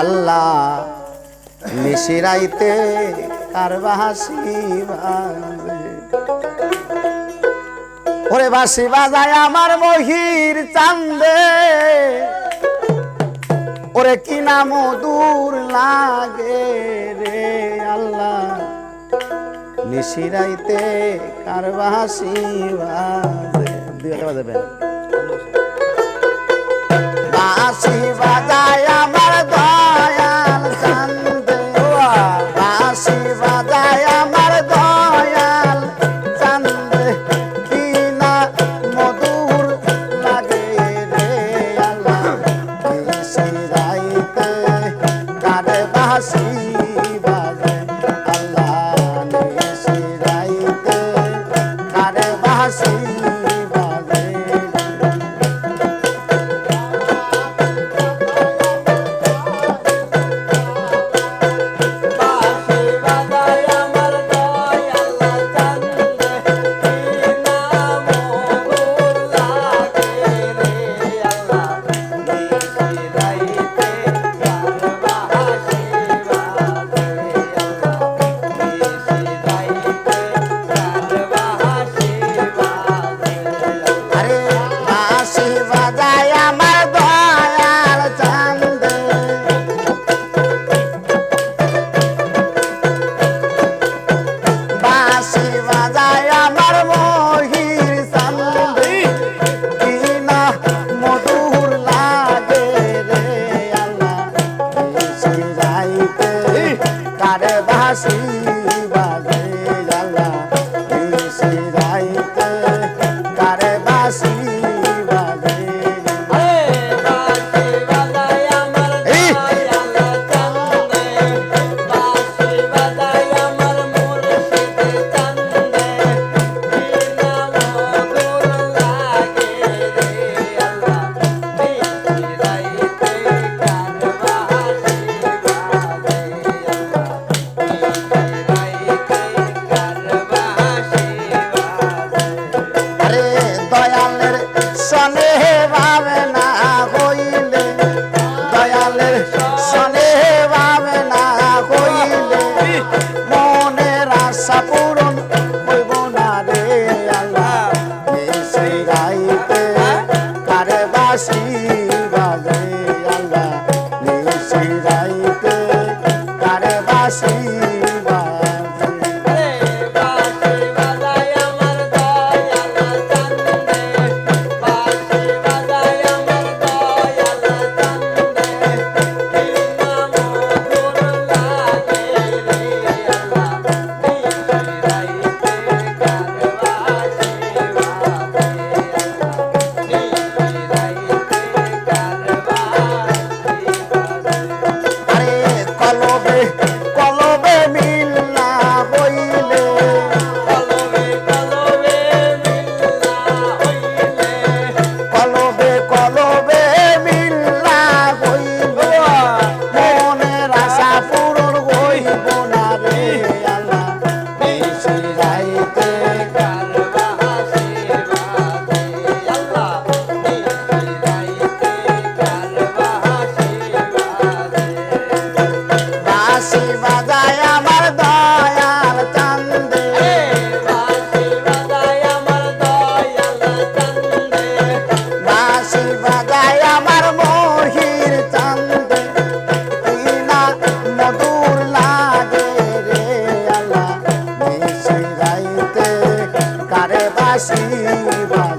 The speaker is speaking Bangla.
আল্লাহ মিশিরাইতে কার বাসি ওরে বাসি বাজায় আমার মহির চান্দে। ওরে কি নাম দূর লাগে রে আল্লাহ? নিশিরাইতে কার বাসি বাজে? দুই বাসি বাজায় বাজায় আমার মহির চান্দি কিনা মধুর লাগে রে আল্লাহ। সিরাইতে কারে বাসি Apple. I see you.